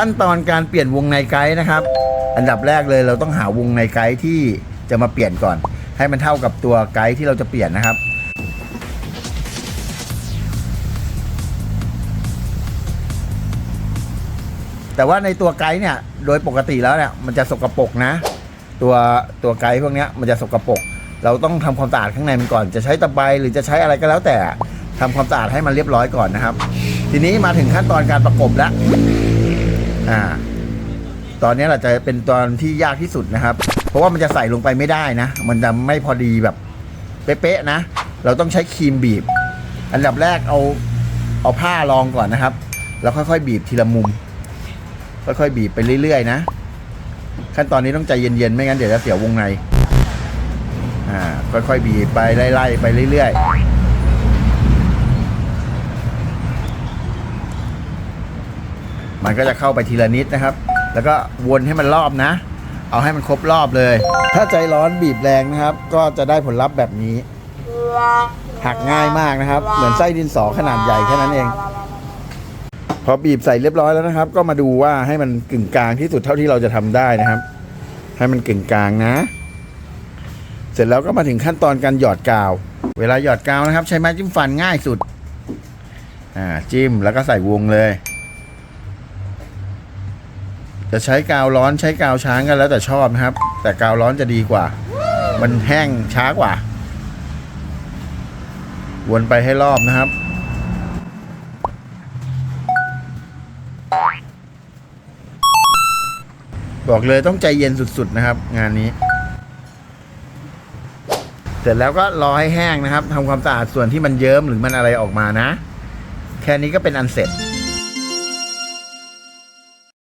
ขั้นตอนการเปลี่ยนวงในไกด์นะครับ อันดับแรกเลยเราต้องหาวงในไกด์ที่จะมาเปลี่ยนก่อน ให้มันเท่ากับตัวไกด์ที่เราจะเปลี่ยนนะครับแต่ว่าในตัวไกด์เนี่ยโดยปกติแล้วเนี่ยมันจะสกปรกนะ ตัวตัวไกด์พวกนี้มันจะสกปรกเราต้องทำความสะอาดข้างในมันก่อน จะใช้ตะไบหรือจะใช้อะไรก็แล้วแต่ทำความสะอาดให้มันเรียบร้อยก่อนนะครับ ทีนี้มาถึงขั้นตอนการประกบแล้ว อ่า ตอนนี้เราจะเป็นตอนที่ยากที่สุดนะครับ เพราะว่ามันจะใส่ลงไปไม่ได้นะ มันจะไม่พอดีแบบเป๊ะๆนะ เราต้องใช้ครีมบีบ อันดับแรกเอาเอาผ้ารองก่อนนะครับ แล้วค่อยๆ บีบทีละมุม ค่อยๆ บีบไปเรื่อยๆ นะ ขั้นตอนนี้ต้องใจเย็นๆ ไม่งั้นเดี๋ยวจะเสียวงใน อ่า ค่อยๆ บีบไปไล่ๆ ไปเรื่อยๆ มันก็จะเข้าไปทีละนิดนะครับ แล้วก็วนให้มันรอบนะ เอาให้มันครบรอบเลย ถ้าใจร้อนบีบแรงนะครับ ก็จะได้ผลลัพธ์แบบนี้ หักง่ายมากนะครับ เหมือนไส้ดินสอขนาดใหญ่แค่นั้นเอง พอบีบใส่เรียบร้อยแล้วนะครับ ก็มาดูว่าให้มันกึ่งกลางที่สุดเท่าที่เราจะทำได้นะครับ ให้มันกึ่งกลางนะ เสร็จแล้วก็มาถึงขั้นตอนการหยอดกาว เวลาหยอดกาวนะครับ ใช้ไม้จิ้มฟันง่ายสุดอ่าจิ้มแล้วก็ใส่วงเลย จะใช้กาวร้อนใช้กาวช้างกันแล้วแต่ชอบนะครับ แต่กาวร้อนจะดีกว่า มันแห้งช้ากว่า วนไปให้รอบนะครับบอกเลยต้องใจเย็นสุดๆนะครับ งานนี้ เสร็จแล้วก็รอให้แห้งนะครับทำความสะอาดส่วนที่มันเยิ้มหรือมันอะไรออกมานะ แค่นี้ก็เป็นอันเสร็จ